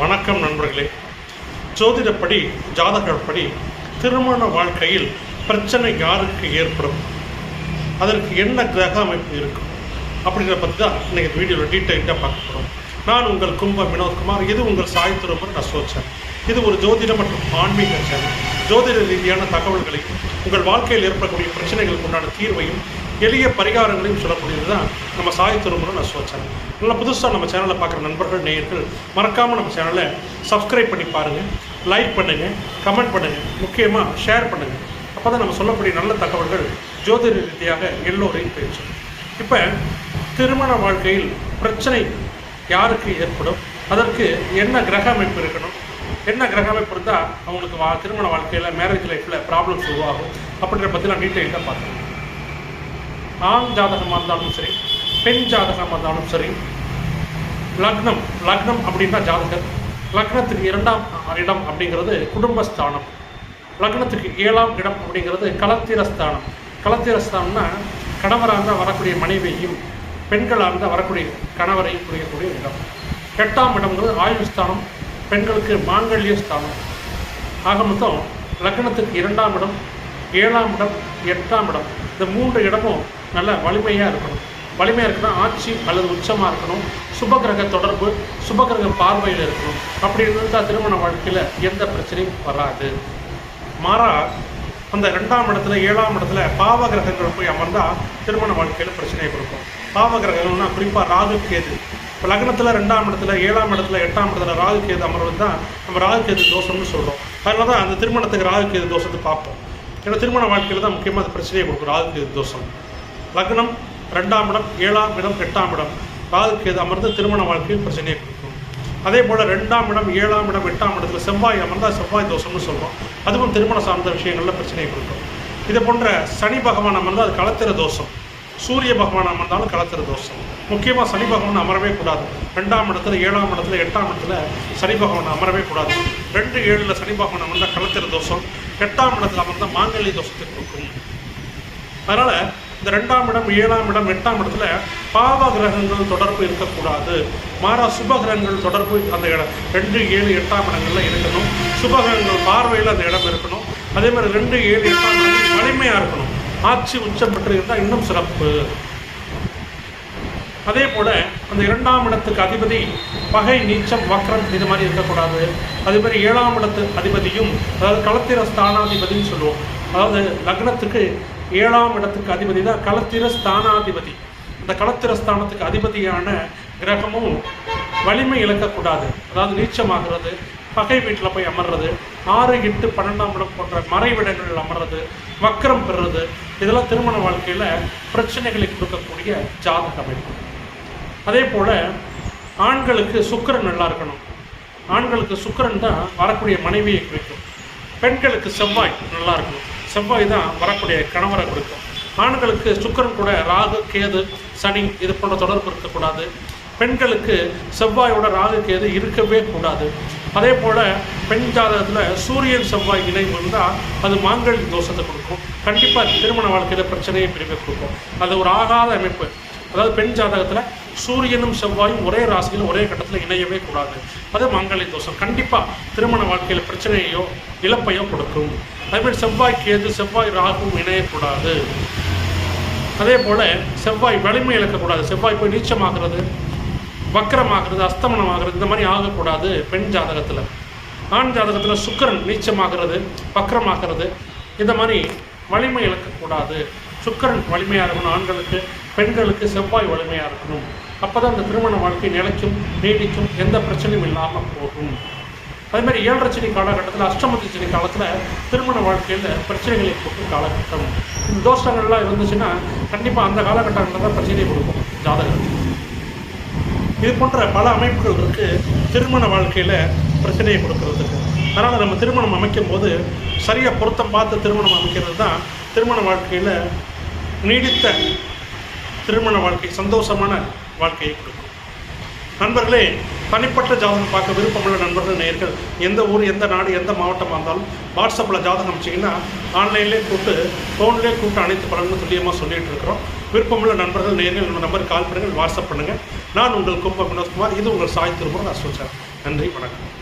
வணக்கம் நண்பர்களே. ஜோதிடப்படி ஜாதகப்படி திருமண வாழ்க்கையில் பிரச்சனை யாருக்கு ஏற்படும்? அதற்கு என்ன கிரக அமைப்பு இருக்கும்? அப்படிங்கிறத பற்றி தான் இன்றைக்கி வீடியோவில் டீட்டெயில்டாக பார்க்க போகிறோம் நான் உங்கள் கும்ப வினோத்குமார். இது உங்கள் சாய் திருமர் நசோச்சன் இது ஒரு ஜோதிட மற்றும் ஆன்மீக சேனல். ஜோதிட ரீதியான தகவல்களையும் உங்கள் வாழ்க்கையில் ஏற்படக்கூடிய பிரச்சனைகளுக்கு உண்டான தீர்வையும் எளிய பரிகாரங்களையும் சொல்லக்கூடியது தான் நம்ம சாய் நான் சோச்சேன். நல்லா புதுசாக நம்ம சேனலில் பார்க்குற நண்பர்கள் நேயர்கள் மறக்காமல் நம்ம சேனலை சப்ஸ்கிரைப் பண்ணி பாருங்கள் லைக் பண்ணுங்கள் கமெண்ட் பண்ணுங்கள் முக்கியமாக ஷேர் பண்ணுங்கள் அப்போ தான் நம்ம சொல்லக்கூடிய நல்ல தகவல்கள் ஜோதிட ரீதியாக எல்லோரையும் பேச்சு இப்போ திருமண வாழ்க்கையில் பிரச்சனை யாருக்கு ஏற்படும்? அதற்கு என்ன கிரக அமைப்பு இருக்கணும்? என்ன கிரக அமைப்பு இருந்தால் அவங்களுக்கு வா திருமண வாழ்க்கையில் மேரேஜ் லைஃப்பில் ப்ராப்ளம்ஸ் உருவாகும்? அப்படின்ற பற்றி நான் டீட்டெயிலாக பார்த்தேன் ஆண் ஜாதகமாக இருந்தாலும் சரி பெண் ஜாதகமாக இருந்தாலும் சரி லக்னம் லக்னம் அப்படின்னா ஜாதகர். லக்னத்துக்கு இரண்டாம் இடம் அப்படிங்கிறது குடும்பஸ்தானம். லக்னத்துக்கு ஏழாம் இடம் அப்படிங்கிறது களத்திரஸ்தானம் களத்திரஸ்தானம்னா கணவராக இருந்தால் வரக்கூடிய மனைவியையும் பெண்களாக இருந்தால் வரக்கூடிய கணவரையும் குறிக்கக்கூடிய இடம். எட்டாம் இடம்ங்கிறது ஆயுள் ஸ்தானம் பெண்களுக்கு மாங்கல்ய ஸ்தானம் ஆக மொத்தம் லக்னத்துக்கு இரண்டாம் இடம் ஏழாம் இடம் எட்டாம் இடம். இந்த மூன்று இடமும் நல்ல வலிமையாக இருக்கணும். வலிமையாக இருக்கணும் ஆட்சி அல்லது உச்சமாக இருக்கணும். சுபகிரக தொடர்பு சுபகிரக பார்வையில் இருக்கணும். அப்படி இருந்தால் திருமண வாழ்க்கையில் எந்த பிரச்சனையும் வராது. மாறா அந்த ரெண்டாம் இடத்துல ஏழாம் இடத்துல பாவ கிரகங்கள் போய் அமர்ந்தால் திருமண வாழ்க்கையில் பிரச்சனையை கொடுக்கும். பாவ கிரகங்கள்னா குறிப்பாக ராகு கேது. இப்போ லக்னத்தில் ரெண்டாம் இடத்துல ஏழாம் இடத்துல எட்டாம் இடத்துல ராகு கேது அமர்வது தான் நம்ம ராகு கேது தோஷம்னு சொல்கிறோம் அதனால தான் அந்த திருமணத்துக்கு ராகு கேது தோஷத்தை பார்ப்போம். ஏன்னா திருமண வாழ்க்கையில் தான் முக்கியமாக அது பிரச்சனையை கொடுக்கும் ராகு கேது தோஷம். லக்னம் ரெண்டாம் இடம் ஏழாம் இடம் எட்டாம் இடம். ராகு எது அமர்ந்து திருமண வாழ்க்கையில் பிரச்சனையை கொடுக்கும். அதே போல் ரெண்டாம் இடம் ஏழாம் இடம் எட்டாம் இடத்துல செவ்வாய் அமர்ந்தால் செவ்வாய் தோஷம்னு சொல்கிறோம் அதுவும் திருமண சார்ந்த விஷயங்களில் பிரச்சனையை கொடுக்கும். இது போன்ற சனி பகவான் அமர்ந்தால் அது களத்திர தோஷம். சூரிய பகவான் அமர்ந்தாலும் களத்திர தோஷம். முக்கியமாக சனி பகவான் அமரவே கூடாது. ரெண்டாம் இடத்துல ஏழாம் இடத்துல எட்டாம் இடத்துல சனி பகவான் அமரவே கூடாது. ரெண்டு ஏழில் சனி பகவான் அமர்ந்தால் களத்திர தோஷம். எட்டாம் இடத்துல அமர்ந்தால் மாங்கல்ய தோஷத்தை கொடுக்கும். அதனால் இந்த ரெண்டாம் இடம் ஏழாம் இடம் எட்டாம் இடத்துல பாவ கிரகங்கள் தொடர்பு இருக்கக்கூடாது. மாறா சுப கிரகங்கள் தொடர்பு அந்த இடம் ரெண்டு ஏழு எட்டாம் இடங்களில் இருக்கணும். சுப கிரகங்கள் பார்வையில் அந்த இடம் இருக்கணும். அதே மாதிரி ரெண்டு ஏழு எட்டாம் இடங்கள் வலிமையாக இருக்கணும். ஆட்சி உச்சம் பெற்று இருந்தால் இன்னும் சிறப்பு. அதே போல் அந்த இரண்டாம் இடத்துக்கு அதிபதி பகை நீச்சம் வக்ரம் இது மாதிரி இருக்கக்கூடாது. அதே மாதிரி ஏழாம் இடத்து அதிபதியும் அதாவது களத்திர ஸ்தானாதிபதின்னு சொல்லுவோம். அதாவது லக்னத்துக்கு ஏழாம் இடத்துக்கு அதிபதி தான் களத்திர ஸ்தானாதிபதி. அந்த களத்திர ஸ்தானத்துக்கு அதிபதியான கிரகமும் வலிமை இழக்கக்கூடாது. அதாவது நீச்சமாகிறது பகை வீட்டில் போய் அமர்றது ஆறு எட்டு பன்னெண்டாம் இடம் போன்ற மறைவிடங்களில் அமர்றது வக்கரம் பெறுறது இதெல்லாம் திருமண வாழ்க்கையில் பிரச்சனைகளை கொடுக்கக்கூடிய ஜாதக அமைப்பு. அதே போல் ஆண்களுக்கு சுக்கிரன் நல்லா இருக்கணும். ஆண்களுக்கு சுக்கரன் தான் வரக்கூடிய மனைவியை குறிக்கும். பெண்களுக்கு செவ்வாய் நல்லா இருக்கணும். செவ்வாய் தான் வரக்கூடிய கணவரை குறிக்கும். ஆண்களுக்கு சுக்கரன் கூட ராகு கேது சனி இது போன்ற தொடர்பு இருக்கக்கூடாது. பெண்களுக்கு செவ்வாயோட ராகு கேது இருக்கவே கூடாது. அதே போல் பெண் ஜாதகத்தில் சூரியன் செவ்வாய் இணைவு இருந்தால் அது மாங்கல் தோஷத்தை கொடுக்கும். கண்டிப்பாக திருமண வாழ்க்கையில் பிரச்சனையை பிரிவை கொடுக்கும். அது ஒரு ஆகாத அமைப்பு. அதாவது பெண் ஜாதகத்தில் சூரியனும் செவ்வாயும் ஒரே ராசியில் ஒரே கட்டத்தில் இணையவே கூடாது. அது மங்கள தோஷம். கண்டிப்பாக திருமண வாழ்க்கையில் பிரச்சனையோ இழப்பையோ கொடுக்கும். அதேமாதிரி செவ்வாய் கேது செவ்வாய் ராகுவும் இணையக்கூடாது. அதே போல் செவ்வாய் வலிமை இழக்கக்கூடாது. செவ்வாய் போய் நீச்சமாகிறது வக்கரமாகிறது அஸ்தமனமாகிறது இந்த மாதிரி ஆகக்கூடாது பெண் ஜாதகத்தில். ஆண் ஜாதகத்தில் சுக்கரன் நீச்சமாகிறது வக்கரமாகிறது இந்த மாதிரி வலிமை இழக்கக்கூடாது. சுக்கரன் வலிமையாக இருக்கணும். ஆண்களுக்கு பெண்களுக்கு செவ்வாய் வலிமையாக இருக்கணும். அப்போ தான் அந்த திருமண வாழ்க்கை நிலைக்கும் நீடிக்கும் எந்த பிரச்சனையும் இல்லாமல் போகும். அதே மாதிரி ஏழரை சனி காலகட்டத்தில் அஷ்டமத்தி சனி காலத்தில் திருமண வாழ்க்கையில் பிரச்சனைகளை கொடுக்கும் காலகட்டம். இந்த தோஷங்கள்லாம் இருந்துச்சுன்னா கண்டிப்பாக அந்த காலகட்டங்களில் தான் பிரச்சனையை கொடுக்கும் ஜாதகம். இது போன்ற பல அமைப்புகள் இருக்குது திருமண வாழ்க்கையில் பிரச்சனையை கொடுக்கறதுக்கு. அதனால் நம்ம திருமணம் அமைக்கும் போது சரியாக பொருத்தம் பார்த்து திருமணம் அமைக்கிறது தான் திருமண வாழ்க்கையில் நீடித்த திருமண வாழ்க்கை சந்தோஷமான வாழ்க்கையை கொடுக்கும். நண்பர்களே தனிப்பட்ட ஜாதகம் பார்க்க விருப்பமுள்ள நண்பர்கள் நேர்கள் எந்த ஊர் எந்த நாடு எந்த மாவட்டமாக இருந்தாலும் வாட்ஸ்அப்பில் ஜாதகம் அமைச்சிங்கன்னா ஆன்லைன்லேயே கூப்பிட்டு ஃபோன்லேயே கூப்பிட்டு அனைத்து பலன்களும் துல்லியமாக சொல்லிகிட்டு இருக்கிறோம். விருப்பமுள்ள நண்பர்கள் நேரில் நம்ம நம்பருக்கு கால் பண்ணுங்கள் வாட்ஸ்அப் பண்ணுங்கள். நான் உங்கள் கும்ப வினோத்குமார் இது உங்கள் சாய் திருமுறை நான் சொல்கிறேன் நன்றி வணக்கம்.